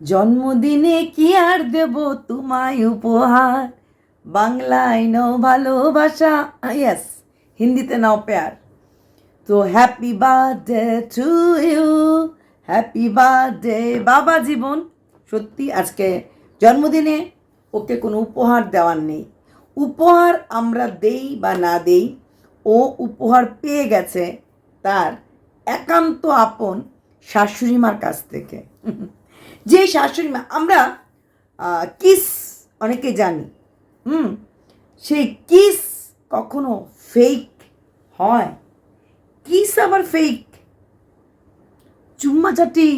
জন্মদিনে কি আর দেব তোমায় উপহার? বাংলায় নাও ভালোবাসা। ইয়েস হিন্দিতে নাও প্যার। তো happy birthday to you happy birthday বাবা জীবন। সত্যি আজকে জন্মদিনে ওকে কোনো উপহার দেওয়ার নেই। উপহার আমরা দেই বা না দেই, ও উপহার পেয়ে গেছে তার একান্ত আপন শাশুড়ি মার কাছ থেকে। যে শাশুড়ি মা, আমরা কিস অনেকে জানি, হুম, সেই কিস কখনো ফেক হয়। কিস আবার ফেক চুম্মাচাটি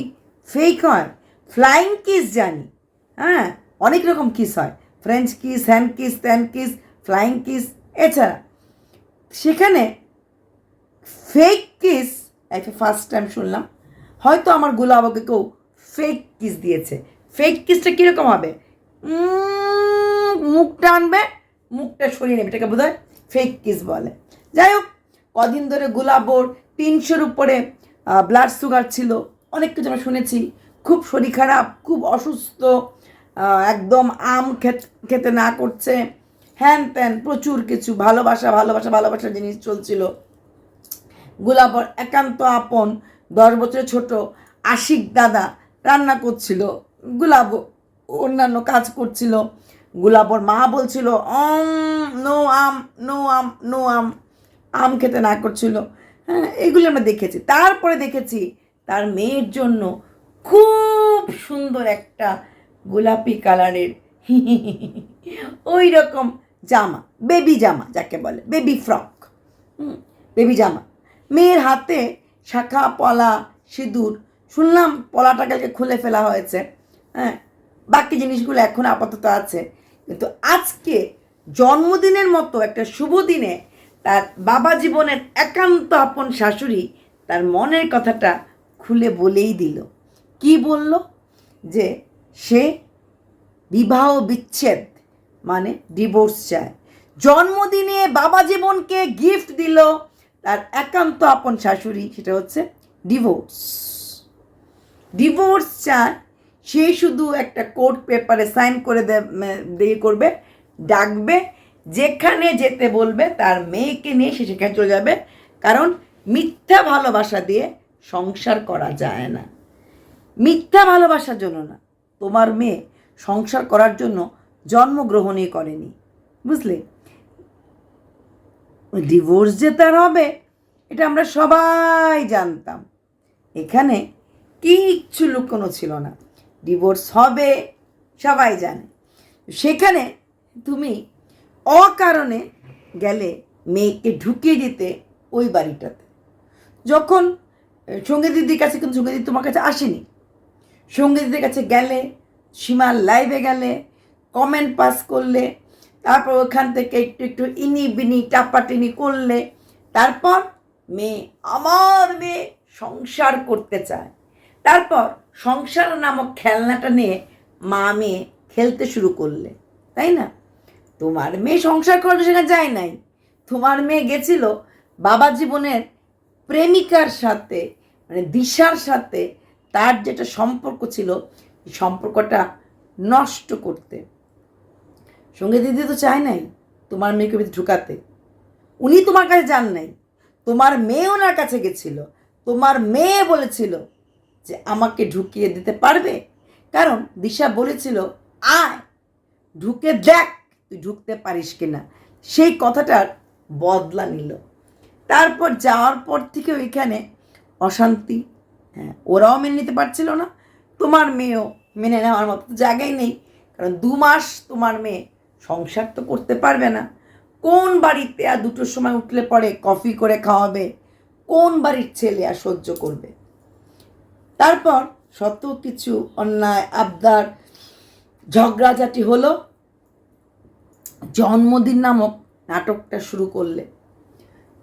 ফেক হয়। ফ্লাইং কিস জানি হ্যাঁ অনেক রকম কিস হয়। ফ্রেঞ্চ কিস হ্যান্ড কিস ত্যান কিস ফ্লাইং কিস এছাড়া। সেখানে ফেক কিস একটা ফার্স্ট টাইম শুনলাম। হয়তো আমার গোলাবাকে কেউ ফেক কিস দিয়েছে। ফেক কিসটা কীরকম হবে? মুখটা আনবে, মুখটা সরিয়ে নেবে, এটাকে বোধহয় ফেক কিস বলে। যাই হোক, কদিন ধরে গোলাপোর তিনশোর উপরে ব্লাড সুগার ছিল। অনেক কিছু আমরা শুনেছি। খুব শরীর খারাপ, খুব অসুস্থ একদম আম খেত- না করছে। হ্যান ত্যান, প্রচুর কিছু, ভালোবাসা ভালোবাসা ভালোবাসার জিনিস চলছিল। গোলাপর একান্ত আপন, দশ বছরের ছোট আশিক দাদা। রান্না করছিল, গোলাপ অন্যান্য কাজ করছিল। গোলাপর মা বলছিল অম নো আম নো আম নো আম। আম খেতে না করছিল। হ্যাঁ এগুলো আমরা দেখেছি। তারপরে দেখেছি তার মেয়ের জন্য খুব সুন্দর একটা গোলাপি কালারের ওই রকম জামা, বেবি জামা যাকে বলে, বেবি ফ্রক। বেবি জামা। মেয়ের হাতে শাখা, পলা, সিঁদুর শুনলাম পলাটা কালকে খুলে ফেলা হয়েছে হ্যাঁ? বাকি জিনিসগুলো এখন আপাতত আছে। কিন্তু আজকে জন্মদিনের মতো একটা শুভ দিনে তার বাবা জীবনের একান্ত আপন শাশুড়ি তার মনের কথাটা খুলে বলেই দিল। কি বলল? যে সে বিবাহ বিচ্ছেদ মানে ডিভোর্স চায়। জন্মদিনে বাবা জীবনকে গিফট দিল তার একান্ত আপন শাশুড়ি, সেটা হচ্ছে ডিভোর্স ডিভোর্স চায় সে শুধু একটা কোর্ট পেপারে সাইন করে দিয়ে করবে, ডাকবে, যেখানে যেতে বলবে তার মেয়েকে নিয়ে সে সেখানে চলে যাবে। কারণ মিথ্যা ভালোবাসা দিয়ে সংসার করা যায় না। মিথ্যা ভালোবাসার জন্য না, তোমার মেয়ে সংসার করার জন্য জন্মগ্রহণই করেনি। বুঝলে? ডিভোর্স যে তার হবে, এটা আমরা সবাই জানতাম। এখানে কিচ্ছু লুকোনো ছিল না। ডিভোর্স হবে, সবাই জানে। সেখানে তুমি অকারণে গেলে মেয়েকে ঢুকিয়ে দিতে ওই বাড়িটাতে। যখন সংগীত দিদির কাছে, কিন্তু সংগীত দিদি তোমার কাছে আসেনি। সংগীত দিদির কাছে গেলে, সীমার লাইভে গেলে কমেন্ট পাস করলে, তারপর ওখান থেকে একটু একটু ইনি বিনি, টাপাটিনি করলে, তারপর মেয়ে আমার মেয়ে সংসার করতে চায়। তারপর সংসার নামক খেলনাটা নিয়ে মা মেয়ে খেলতে শুরু করলে, তাই না? তোমার মেয়ে সংসার করতে সেখানে যায় নাই। তোমার মেয়ে গেছিল বাবা জীবনের প্রেমিকার সাথে মানে দিশার সাথে তার যেটা সম্পর্ক ছিল সম্পর্কটা নষ্ট করতে। সঙ্গে দিদি তো চায় নাই তোমার মেয়েকে ঢুকাতে। উনি তোমার কাছে যান নাই। তোমার মেয়ে ওনার কাছে গেছিল। তোমার মেয়ে বলেছিল যে আমাকে ঢুকিয়ে দিতে পারবে? কারণ দিশা বলেছিল, আয়, ঢুকে দেখ তুই ঢুকতে পারিস কিনা। সেই কথাটার বদলা নিল। তারপর যাওয়ার পর থেকে ওইখানে অশান্তি। হ্যাঁ ওরাও মেনে নিতে পারছিল না। তোমার মেয়েও মেনে নেওয়ার মতো তো জায়গায় নেই। কারণ দু মাস তোমার মেয়ে সংসার তো করতে পারবে না। কোন বাড়িতে আর দুটোর সময় উঠলে পরে কফি করে খাওয়াবে? কোন বাড়ির ছেলে আর সহ্য করবে? তারপর শত কিছু অন্যায় আবদার ঝগড়াঝাটি হলো। জন্মদিন নামক নাটকটা শুরু করলে।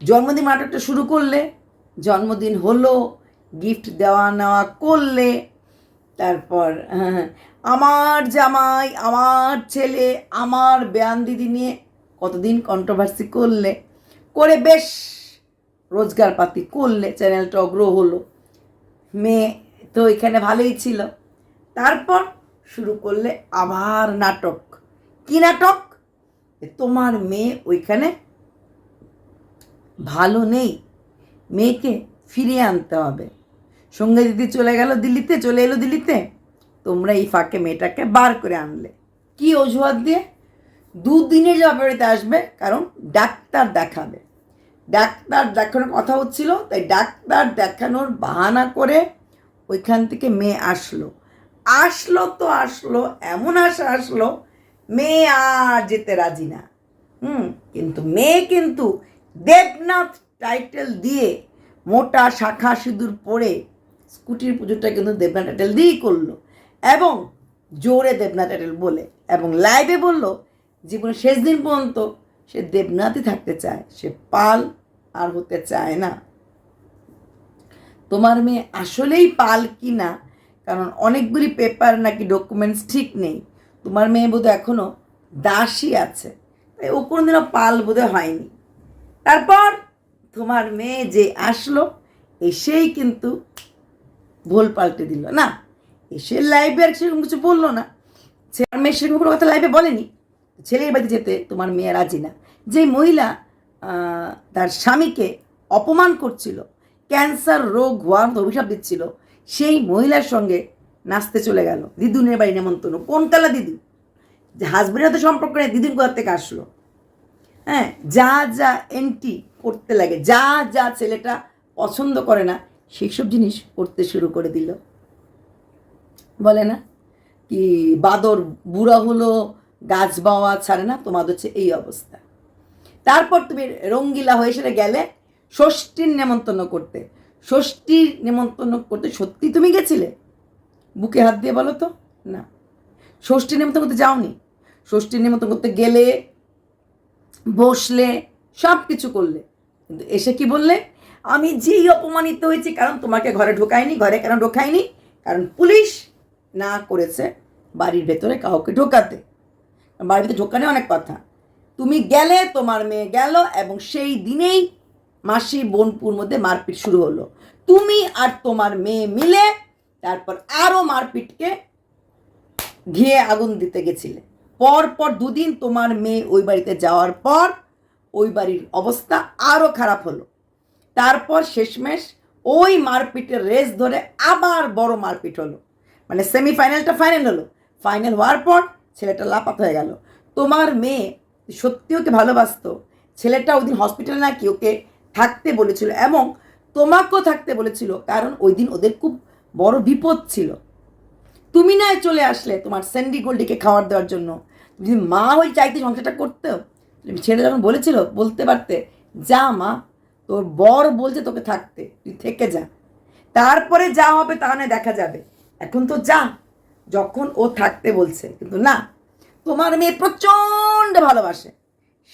জন্মদিন নাটকটা শুরু করলে জন্মদিন হলো গিফট দেওয়া নেওয়া করলে তারপর হ্যাঁ, আমার জামাই আমার ছেলে আমার বেয়ান দিদি নিয়ে কতদিন কন্ট্রোভার্সি করলে করে বেশ রোজগার পাতি করলে চ্যানেলটা অগ্রহ হলো। মেয়ে তো এখানে ভালোই ছিল। তারপর শুরু করলে আবার নাটক। কি নাটক? তোমার মেয়ে ওইখানে ভালো নেই। মেয়েকে ফিরিয়ে আনতে হবে। সঙ্গে দিদি চলে গেল দিল্লিতে, চলে এলো দিল্লিতে। তোমরা এই ফাঁকে মেয়েটাকে বার করে আনলে। কি অজুহাত দিয়ে? দুদিনে যে বাড়িতে আসবে, কারণ ডাক্তার দেখাবে। ডাক্তার দেখানোর কথা হচ্ছিল, তাই ডাক্তার দেখানোর বাহানা করে ওইখান থেকে মেয়ে আসলো। আসলো তো আসলো, এমন আশা আসলো, মেয়ে আর যেতে রাজি না। হুম, কিন্তু মেয়ে কিন্তু দেবনাথ টাইটেল দিয়ে মোটা শাখা সিঁদুর পরে স্কুটির পুজোটা কিন্তু দেবনাথ টাইটেল দিয়েই করল এবং জোরে দেবনাথ টাইটেল বলে এবং লাইভে বলল, জীবনের শেষ দিন পর্যন্ত সে দেবনাথই থাকতে চায়, সে পাল আর হতে চায় না। তোমার মেয়ে আসলেই পাল কি না কারণ অনেকগুলি পেপার নাকি ডকুমেন্টস ঠিক নেই। তোমার মেয়ে বোধহয় এখনও দাসী আছে। তাই ও কোনোদিনও পাল বোধহয় হয়নি। তারপর তোমার মেয়ে যে আসলো, এসেই কিন্তু ভোল পাল্টে দিল। না, এসে লাইভে আর সেরকম কিছু বলল না। আর মেয়ে সেরকম কোনো কথা লাইভে বলেনি। ছেলের বাড়িতে যেতে তোমার মেয়ে রাজি না। যে মহিলা তার স্বামীকে অপমান করছিল ক্যান্সার রোগ হওয়ার মতো অভিশাপ দিচ্ছিল। সেই মহিলার সঙ্গে নাচতে চলে গেল। দিদুনের বাড়ি নেমন্তন্ন। কোন কালা দিদু? যে হাজবেন্ডের সাথে সম্পর্ক নেই দিদুন কোথা থেকে আসলো। হ্যাঁ যা যা এন্টি করতে লাগে, যা যা ছেলেটা পছন্দ করে না সেই সব জিনিস করতে শুরু করে দিল। বলে না? কি বাদর বুড়া হলো, গাছ বাওয়া ছাড়ে না, তোমাদের হচ্ছে এই অবস্থা। তারপর তুমি রঙ্গিলা হয়ে সেটা গেলে ষষ্ঠীর নেমন্তন্ন করতে। ষষ্ঠীর নেমন্তন্ন করতে সত্যি তুমি গেছিলে? বুকে হাত দিয়ে বলো তো। না। ষষ্ঠীর নেমন্তন্ন করতে যাওনি। ষষ্ঠীর নেমন্তন্ন করতে গেলে, বসলে সব কিছু করলে। কিন্তু এসে কি বললে? আমি যেই অপমানিত হয়েছি, কারণ তোমাকে ঘরে ঢোকায়নি, ঘরে কেন ঢোকায়নি? কারণ পুলিশ না করেছে বাড়ির ভেতরে কাউকে ঢোকাতে। বাড়ির ভিতরে ঢোকানে অনেক কথা। তুমি গেলে, তোমার মেয়ে গেল, এবং সেই দিনেই মাসি বোনপুর মধ্যে মারপিট শুরু হলো। তুমি আর তোমার মেয়ে মিলে তারপর আরও মারপিটকে ঘিয়ে আগুন দিতে গেছিলে। পর পর দুদিন তোমার মেয়ে ওই বাড়িতে যাওয়ার পর ওই বাড়ির অবস্থা আরও খারাপ হলো। তারপর শেষমেশ ওই মারপিটের রেস ধরে আবার বড় মারপিট হলো। মানে সেমিফাইনালটা ফাইনাল হলো। ফাইনাল হওয়ার পর ছেলেটা লাপাত হয়ে গেল। তোমার মেয়ে সত্যি ওকে ভালোবাসতো। ছেলেটা ওই দিন হসপিটালে নাকি ওকে থাকতে বলেছিল এবং তোমাকেও থাকতে বলেছিল, কারণ ওই দিন ওদের খুব বড় বিপদ ছিল। তুমি না চলে আসলে তোমার স্যান্ডি গোল্ডিকে খাবার দেওয়ার জন্য। যদি মা ওই চাইতে সংসারটা করতেও, তুমি ছেলে যখন বলেছিল বলতে পারতে, যা মা, তোর বর বলছে তোকে থাকতে, তুই থেকে যা। তারপরে যা হবে তা নয়, দেখা যাবে। এখন তো যা, যখন ও থাকতে বলছে, কিন্তু না, তোমার মেয়ে প্রচণ্ড ভালোবাসে।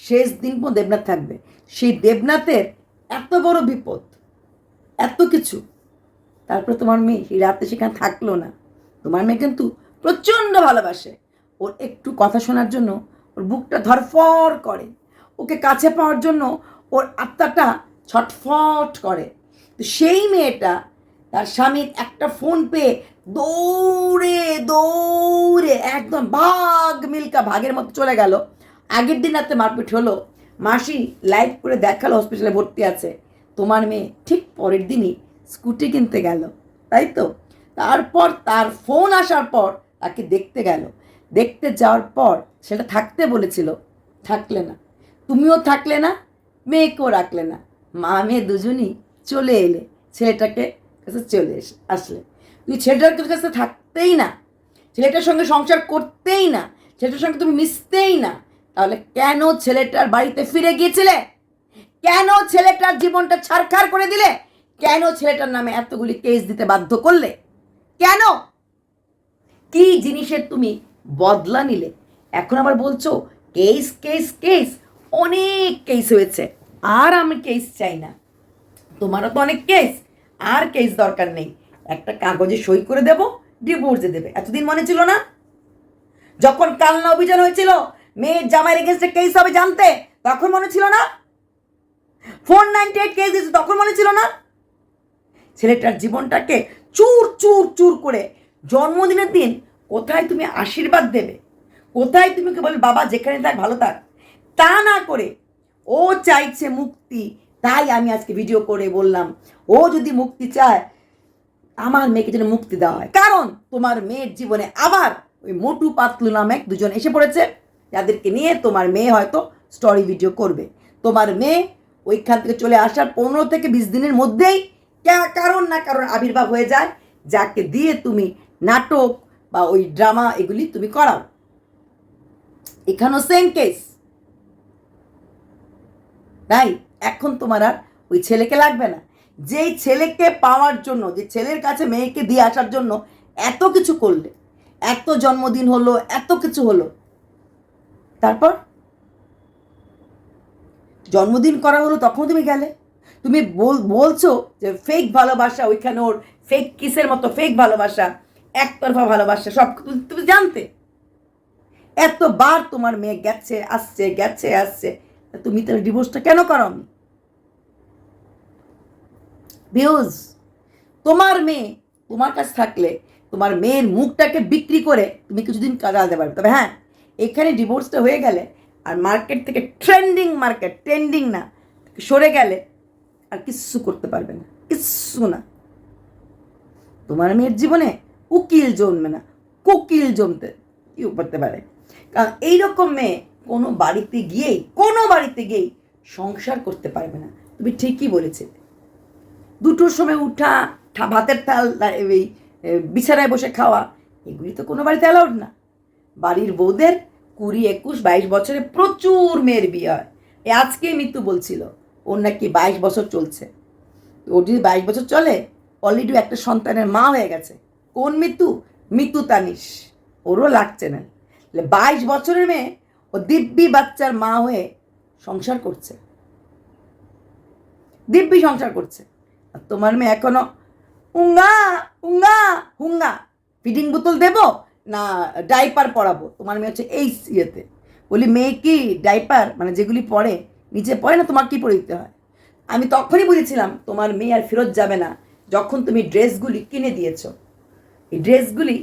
শেষ দিন পর্যন্ত দেবনাথ থাকবে। সেই দেবনাথের এত বড় বিপদ, এত কিছু। তারপরে তোমার মেয়ে রাতে সেখানে থাকল না। তোমার মেয়ে কিন্তু প্রচণ্ড ভালোবাসে। ওর একটু কথা শোনার জন্য ওর বুকটা ধরফর করে। ওকে কাছে পাওয়ার জন্য ওর আত্মাটা ছটফট করে। তো সেই মেয়েটা তার স্বামীর একটা ফোন পেয়ে দৌড়ে দৌড়ে একদম বাঘ মিল্কা ভাগের মতো চলে গেল। আগের দিন রাতে মারপিট হলো। মাসি লাইভ করে দেখাল হসপিটালে ভর্তি আছে। তোমার মেয়ে ঠিক পরের দিনই স্কুটি কিনতে গেল, তাই তো? তারপর তার ফোন আসার পর তাকে দেখতে গেল। দেখতে যাওয়ার পর সেটা থাকতে বলেছিল, থাকলে না। তুমিও থাকলে না, মেয়েকেও রাখলে না। মা মেয়ে দুজনই চলে এলে, ছেলেটাকে কাছে চলে এসে, আসলে। তুমি ছেলেটার কাছে থাকতেই না। ছেলেটার সঙ্গে সংসার করতেই না। ছেলেটার সঙ্গে তুমি মিশতেই না। তাহলে কেন ছেলেটার বাড়িতে ফিরে গিয়েছিলে? কেন ছেলেটার জীবনটা ছারখার করে দিলে? কেন ছেলেটার নামে এতগুলি কেস দিতে বাধ্য করলে? কেন? কি জিনিসের তুমি বদলা নিলে? এখন আবার বলছো কেস কেস কেস অনেক কেস হয়েছে। আর আমি কেস চাই না। তোমারও তো অনেক কেস আর কেস দরকার নেই। একটা কাগজে সই করে দেব ডিভোর্সে দেবে। এতদিন মনে ছিল না? যখন কালনা অভিযান হয়েছিল মেয়ের জামাইয়ের এগেনস্টে কেস হবে জানতে? তখন মনে ছিল না? ফোর নাইনটি এইট কেস দিয়েছে তখন মনে ছিল না? ছেলেটার জীবনটাকে চুর চুর চুর করে জন্মদিনের দিন কোথায় তুমি আশীর্বাদ দেবে? কোথায় তুমি ওকে বলবে, বাবা, যেখানে থাক, ভালো থাক। তা না করে ও চাইছে মুক্তি, তাই আমি আজকে ভিডিও করে বললাম, ও যদি মুক্তি চায়, আমার মেয়েকে যেন মুক্তি দেওয়া হয়। কারণ তোমার মেয়ের জীবনে আবার ওই মোটু পাতলু নামে দুজন এসে পড়েছে। যাদেরকে নিয়ে তোমার মেয়ে হয়তো স্টোরি ভিডিও করবে। তোমার মেয়ে ওইখান থেকে চলে আসার পনেরো থেকে বিশ দিনের মধ্যেই কারণ না কারণ আবির্ভাব হয়ে যায়, যাকে দিয়ে তুমি নাটক বা ওই ড্রামা এগুলি তুমি করাও। এখানেও সেম কেস তাই এখন তোমার আর ওই ছেলেকে লাগবে না। যেই ছেলেকে পাওয়ার জন্য, যে ছেলের কাছে মেয়েকে দিয়ে আসার জন্য এত কিছু করলে, এত জন্মদিন হলো, এত কিছু হলো তারপর? জন্মদিন করা হলো তখন তুমি গেলে। তুমি বল, বলছো যে ফেক ভালোবাসা, ওইখানে ওর ফেক কিসের মতো ফেক ভালোবাসা, একতরফা ভালোবাসা, সব তুমি- জানতে। এতবার তোমার মেয়ে গেছে, আসছে গেছে, আসছে তুমি তার ডিভোর্সটা কেন করো বিউজ তোমার মেয়ে, তোমার কাছে থাকলে, তোমার মেয়ের মুখটাকে বিক্রি করে তুমি কিছুদিন কাটাতে পারবে। তবে হ্যাঁ এখানে ডিভোর্সটা হয়ে গেলে আর মার্কেট থেকে ট্রেন্ডিং মার্কেট ট্রেন্ডিং না, সরে গেলে আর কিচ্ছু করতে পারবে না, কিচ্ছু না। তোমার মেয়ের জীবনে উকিল জন্মে না, কোকিল জমতে কি করতে পারে? কারণ এইরকম মেয়ে কোনো বাড়িতে গিয়েই, কোনো বাড়িতে গিয়েই সংসার করতে পারবে না। তুমি ঠিকই বলেছিলে দুটোর সময় উঠা ভাতের থাল এই বিছানায় বসে খাওয়া, এগুলি তো কোনো বাড়িতে অ্যালাউড না। বাড়ির বউদের কুড়ি একুশ বাইশ বছরে প্রচুর মেয়ের বিয়ে হয়। এ আজকে মৃত্যু বলছিল। ওর নাকি বাইশ বছর চলছে। ওর যদি বাইশ বছর চলে অলরেডি একটা সন্তানের মা হয়ে গেছে। কোন মৃত্যু? মৃত্যু তানিশ ওরও লাগছে না। বাইশ বছরের মেয়ে, ও দিব্যি বাচ্চার মা হয়ে সংসার করছে। দিব্যি সংসার করছে। আর তোমার মেয়ে এখনও, উঙ্গা উঙ্গা, হুঙ্গা, ফিডিং বোতল দেবো? না ডাইপার পরাবো। তোমার মেয়ে হচ্ছে এই ইয়েতে। বলি, মেয়ে কি ডাইপার মানে যেগুলি পরে, নিচে পড়ে না, তোমার কি পরে দিতে হয়? আমি তখনই বুঝেছিলাম, তোমার মেয়ে আর ফেরত যাবে না, যখন তুমি ড্রেসগুলি কিনে দিয়েছ। এই ড্রেসগুলি,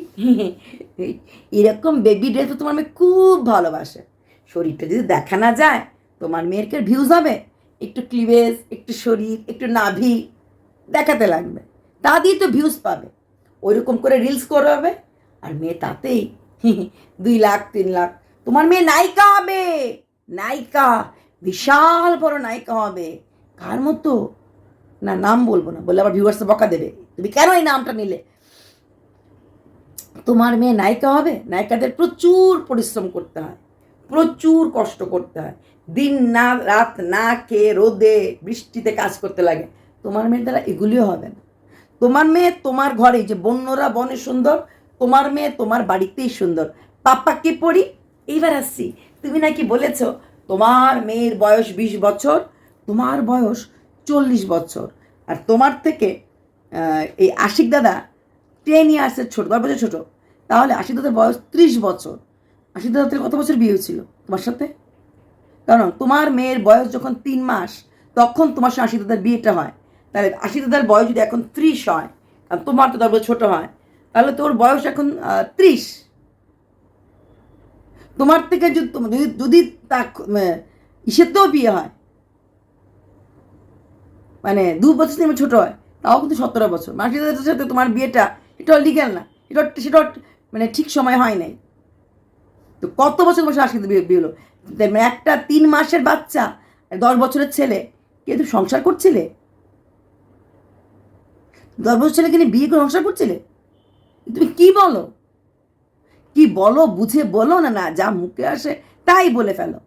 এরকম বেবি ড্রেস তো তোমার মেয়ে খুব ভালোবাসে। শরীরটা যদি দেখা না যায়, তোমার মেয়ের কি ভিউজ হবে? একটু ক্লিভেজ একটু শরীর, একটু নাভি দেখাতে লাগবে। তা দিয়ে তো ভিউজ পাবে। ওইরকম করে রিলস করবে। আর মেয়ে তাতেই দুই লাখ, তিন লাখ। তোমার মেয়ে নায়িকা হবে, নায়িকা, বিশাল বড় নায়িকা হবে। কার মতো? না, নাম বলব না, বললে আবার ভিউয়ার্স বকা দেবে। তুমি কেন এই নামটা নিলে? তোমার মেয়ে নায়িকা হবে, নায়িকাদের প্রচুর পরিশ্রম করতে হয়, প্রচুর কষ্ট করতে হয়। দিন না, রাত না খেয়ে রোদে, বৃষ্টিতে কাজ করতে লাগে। তোমার মেয়ের দ্বারা এগুলিও হবে না। তোমার মেয়ে তোমার ঘরে যে বন্যরা বনে সুন্দর তোমার মেয়ে তোমার বাড়িতেই সুন্দর। পাপ্পাকে পড়ি? এইবার আসছি। তুমি নাকি বলেছ, তোমার মেয়ের বয়স বিশ বছর, তোমার বয়স চল্লিশ বছর। আর তোমার থেকে এই আশিক দাদা টেন ইয়ার্সের ছোটো, দশ বছর ছোটো। তাহলে আশিক দাদার বয়স ত্রিশ বছর। আশিক থেকে কত বছর বিয়ে হয়েছিল তোমার সাথে? কারণ তোমার মেয়ের বয়স যখন তিন মাস, তখন তোমার সঙ্গে আশিক দাদার বিয়েটা হয়। তাহলে আশিক দাদার বয়স যদি এখন ত্রিশ হয়, আর তোমার তো দশ বছর ছোটো হয় তাহলে তোর বয়স এখন ত্রিশ। তোমার থেকে যদি যদি তা ইসেতেও বিয়ে হয় মানে দু বছর তুমি ছোটো হয়, তাও কিন্তু সতেরো বছর। মাসিদের সাথে তোমার বিয়েটা এটা লিগ্যাল না। এটা সেটা মানে ঠিক সময় হয় নাই। তো কত বছর বছর আশিতে বিয়ে বিয়ে হলো? মানে একটা তিন মাসের বাচ্চা দশ বছরের ছেলে। কিন্তু সংসার করছিলে? দশ বছর ছেলেকে নিয়ে বিয়ে করে সংসার করছিলে? তুমি কি বলো? কি বলো, বুঝে বলো না না, যা মুখে আসে তাই বলে ফেলো।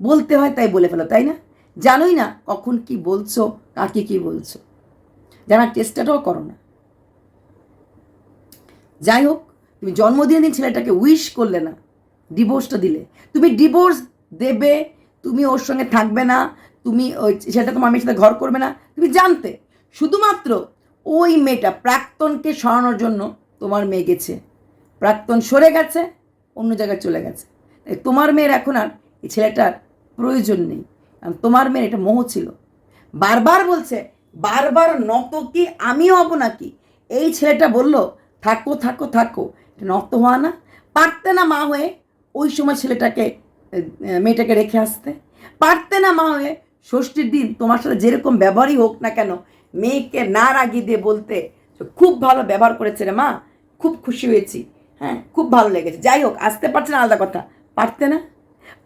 বলতে হয় তাই বলে ফেলো, তাই না? জানোই না কখন কি বলছো, কাকে কি বলছো। জানার চেষ্টাটাও করো না। যাই হোক, তুমি জন্মদিনের দিন ছেলেটাকে উইশ করলে না ডিভোর্সটা দিলে। তুমি ডিভোর্স দেবে, তুমি ওর সঙ্গে থাকবে না, তুমি ওই ছেলেটা তোমার মেয়ের সাথে ঘর করবে না, তুমি জানতে। শুধুমাত্র ওই মেয়েটা প্রাক্তনকে সরানোর জন্য তোমার মেয়ে গেছে। প্রাক্তন সরে গেছে, অন্য জায়গায় চলে গেছে। তোমার মেয়ের এখন আর এই ছেলেটার প্রয়োজন নেই। কারণ তোমার মেয়ের এটা মোহ ছিল। বারবার বলছে, বারবার নত কি আমি হব নাকি? এই ছেলেটা বলল, থাকো থাকো থাকো। এটা নত হওয়া না। পারতে না মা হয়ে ওই সময় ছেলেটাকে মেয়েটাকে রেখে আসতে। পারতে না মা হয়ে ষষ্ঠীর দিন তোমার সাথে যেরকম ব্যবহারই হোক না কেন, মেয়েকে না রাগিয়ে দিয়ে বলতে খুব ভালো ব্যবহার করেছে রে মা। খুব খুশি হয়েছি হ্যাঁ খুব ভালো লেগেছে। যাই হোক, আসতে পারছে না আলাদা কথা। পারতে না?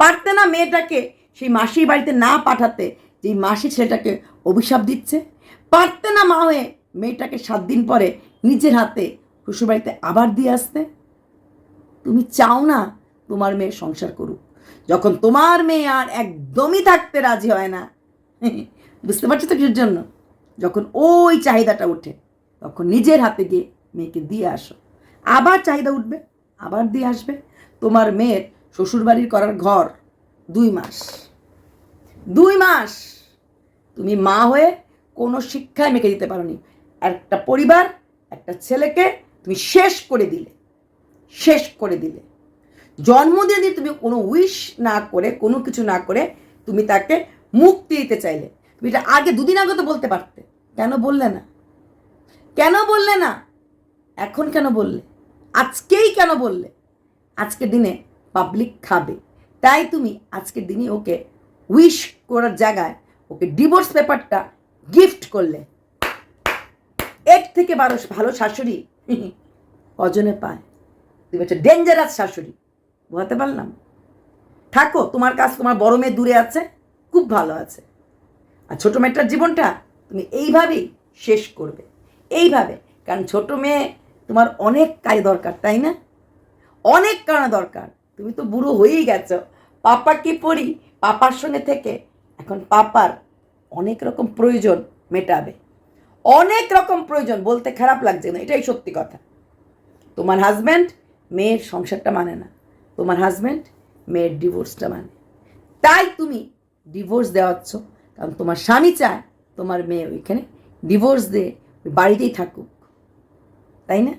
পারতে না মেয়েটাকে সেই মাসির বাড়িতে না পাঠাতে যেই মাসি ছেলেটাকে অভিশাপ দিচ্ছে? পারতে না মা হয়ে মেয়েটাকে সাত দিন পরে নিজের হাতে শ্বশুরবাড়িতে আবার দিয়ে আসতে? তুমি চাও না তোমার মেয়ে সংসার করুক। যখন তোমার মেয়ে আর একদমই থাকতে রাজি হয় না, বুঝতে পারছ তো কিছুর জন্য? যখন ওই চাহিদাটা ওঠে, তখন নিজের হাতে গিয়ে মেয়েকে দিয়ে আসো। আবার চাহিদা উঠবে, আবার দিয়ে আসবে। তোমার মেয়ের শ্বশুরবাড়ির করার ঘর দুই মাস। দুই মাস! তুমি মা হয়ে কোনো শিক্ষায় মেয়েকে দিতে পারোনি। একটা পরিবার, একটা ছেলেকে তুমি শেষ করে দিলে, শেষ করে দিলে। জন্মদিনে দিয়ে তুমি কোনো উইশ না করে, কোনো কিছু না করে তুমি তাকে মুক্তি দিতে চাইলে, তুমি এটা আগে দুদিন আগে তো বলতে পারতে। কেন বললে না? কেন বললে না? এখন কেন বললে? আজকেই কেন বললে? আজকের দিনে পাবলিক খাবে। তাই তুমি আজকের দিনে ওকে উইশ করার জায়গায় ওকে ডিভোর্স পেপারটা গিফট করলে। এর থেকে বারো ভালো শাশুড়ি কজনে পায়? তুমি হচ্ছে ডেঞ্জারাস শাশুড়ি, বোঝাতে পারলাম? থাকো, তোমার কাজ তোমার বড় মেয়ে দূরে আছে, খুব ভালো আছে। আর ছোটো মেয়েটার জীবনটা তুমি এইভাবেই শেষ করবে। এইভাবে, কারণ ছোট মেয়ে তোমার অনেক কাজ দরকার, তাই না? অনেক কারণে দরকার। তুমি তো বুড়ো হয়েই গেছো। পাপা কি পড়ি? পাপার সঙ্গে থেকে। এখন পাপার অনেক রকম প্রয়োজন মেটাবে। অনেক রকম প্রয়োজন, বলতে খারাপ লাগছে না, এটাই সত্যি কথা। তোমার হাজব্যান্ড মেয়ের সংসারটা মানে না। তোমার হাজব্যান্ড মেয়ের ডিভোর্সটা মানে। তাই তুমি ডিভোর্স দেওয়াচ্ছ, কারণ তোমার স্বামী চায় তোমার মেয়ে ওইখানে ডিভোর্স দিয়ে বাড়িতেই থাকুক। তাই না?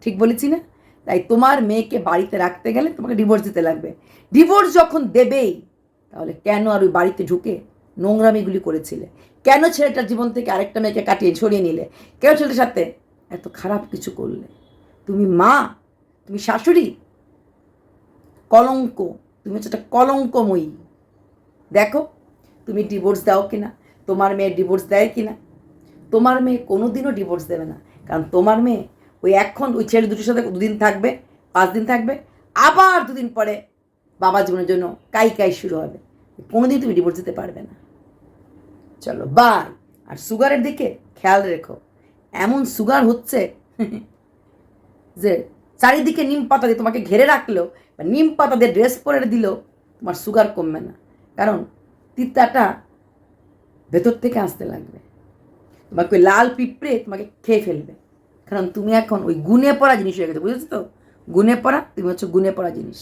ঠিক বলেছি না? তাই তোমার মেয়েকে বাড়িতে রাখতে গেলে তোমাকে ডিভোর্স দিতে লাগবে। ডিভোর্স যখন দেবেই, তাহলে কেন আর ওই বাড়িতে ঢুকে নোংরামিগুলি করেছিলে? কেন ছেলেটার জীবন থেকে আরেকটা মেয়েকে কাটিয়ে ছড়িয়ে নিলে? কেন ছেলেটার সাথে এত খারাপ কিছু করলে? তুমি মা, তুমি শাশুড়ি, কলঙ্ক, তুমি হচ্ছে একটা কলঙ্কময়ী। দেখো, তুমি ডিভোর্স দাও কিনা? তোমার মেয়ে ডিভোর্স দেয় কিনা? তোমার মেয়ে কোনো দিনও ডিভোর্স দেবে না। কারণ তোমার মেয়ে ওই এখন ওই ছেলে দুটোর সাথে দুদিন থাকবে, পাঁচ দিন থাকবে, আবার দুদিন পরে বাবা জীবনের জন্য কাই কাই শুরু হবে। কোনো দিন তুমি ডিভোর্স দিতে পারবে না। চলো বাই আর সুগারের দিকে খেয়াল রেখো। এমন সুগার হচ্ছে যে চারিদিকে নিম পাতা দিয়ে তোমাকে ঘেরে রাখলেও বা নিম পাতা দিয়ে ড্রেস পরে দিলেও তোমার সুগার কমবে না। কারণ তিতাটা ভেতর থেকে আসতে লাগবে। তোমাকে লাল পিঁপড়ে তোমাকে খেয়ে ফেলবে। কারণ তুমি এখন ওই গুনে পড়া জিনিস হয়ে গেছে, বুঝেছ তো? গুনে পড়া, তুমি হচ্ছে গুনে পড়া জিনিস।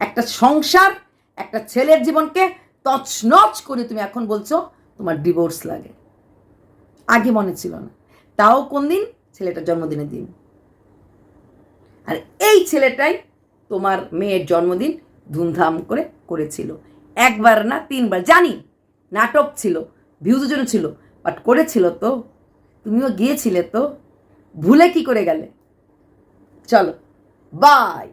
একটা সংসার, একটা ছেলের জীবনকে তছনছ করে তুমি এখন বলছো তোমার ডিভোর্স লাগে। আগে মনে ছিল না। তাও কোন দিন? ছেলেটার জন্মদিনের দিন। আর এই ছেলেটাই তোমার মেয়ের জন্মদিন ধুমধাম করে করেছিল। একবার না তিনবার। জানি, নাটক ছিল ভিউজের জন্য ছিল বাট করেছিল তো। তুমিও গিয়েছিলে তো। ভুলে কি করে গেলে? চলো বাই